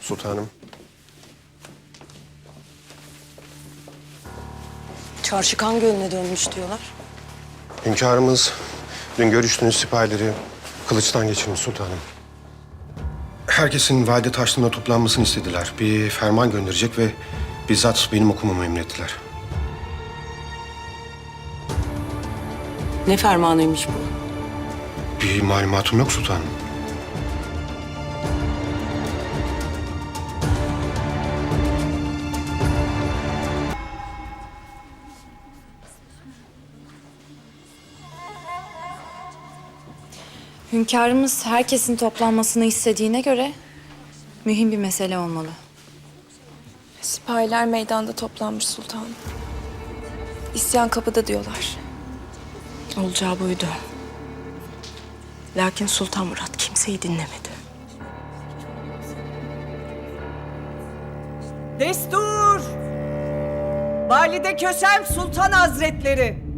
Sultanım. Çarşı kan gölüne dönmüş diyorlar. Hünkârımız dün görüştüğünüz sipahileri kılıçtan geçirmiş sultanım. Herkesin valide taşlığına toplanmasını istediler. Bir ferman gönderecek ve bizzat benim okumamı emrettiler. Ne fermanıymış bu? Bir malumatım yok sultanım. Hünkârımız herkesin toplanmasını istediğine göre mühim bir mesele olmalı. Sipahiler meydanda toplanmış sultanım. İsyan kapıda diyorlar. Olacağı buydu. Lakin Sultan Murat kimseyi dinlemedi. Destur! Valide Kösem Sultan Hazretleri.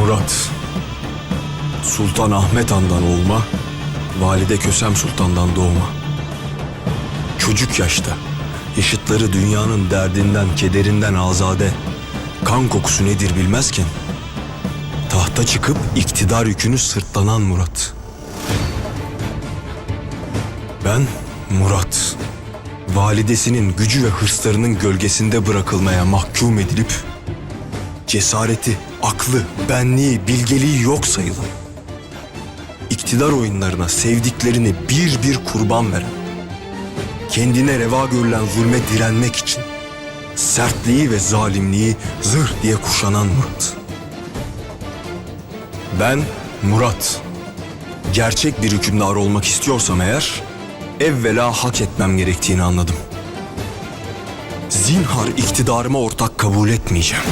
Murat. Sultan Ahmet Han'dan olma, Valide Kösem Sultan'dan doğma. Çocuk yaşta, yaşıtları dünyanın derdinden, kederinden azade, kan kokusu nedir bilmezken, tahta çıkıp iktidar yükünü sırtlanan Murat. Ben Murat. Validesinin gücü ve hırslarının gölgesinde bırakılmaya mahkum edilip cesareti, aklı, benliği, bilgeliği yok sayılan, iktidar oyunlarına sevdiklerini bir bir kurban veren, kendine reva görülen zulme direnmek için sertliği ve zalimliği zırh diye kuşanan Murat. Ben Murat. Gerçek bir hükümdar olmak istiyorsam eğer, evvela hak etmem gerektiğini anladım. Zinhar iktidarıma ortak kabul etmeyeceğim.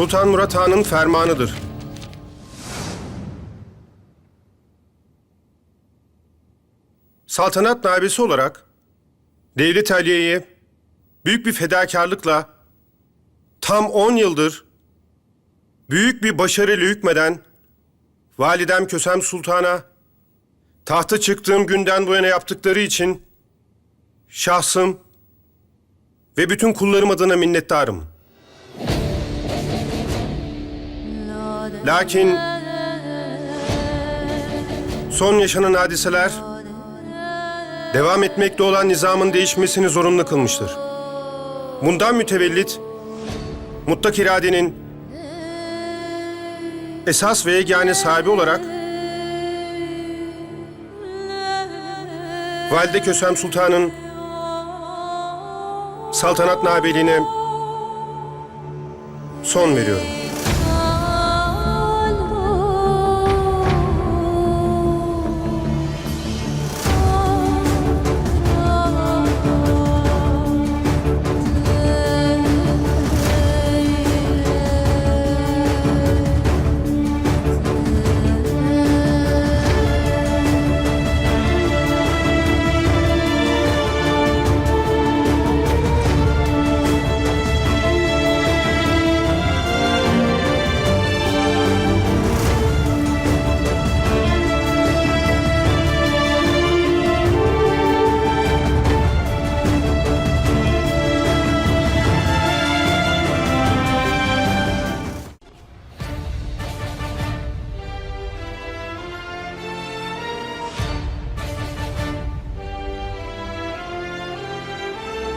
Sultan Murat Han'ın fermanıdır. saltanat nabesi olarak Devlet Aliye'ye büyük bir fedakarlıkla tam 10 yıldır büyük bir başarıyla hükmeden Validem Kösem Sultan'a tahta çıktığım günden bu yana yaptıkları için şahsım ve bütün kullarım adına minnettarım. Lakin son yaşanan hadiseler devam etmekte olan nizamın değişmesini zorunlu kılmıştır. Bundan mütevellit mutlak iradenin esas ve yegane sahibi olarak Valide Kösem Sultan'ın saltanat nabeliğine son veriyorum.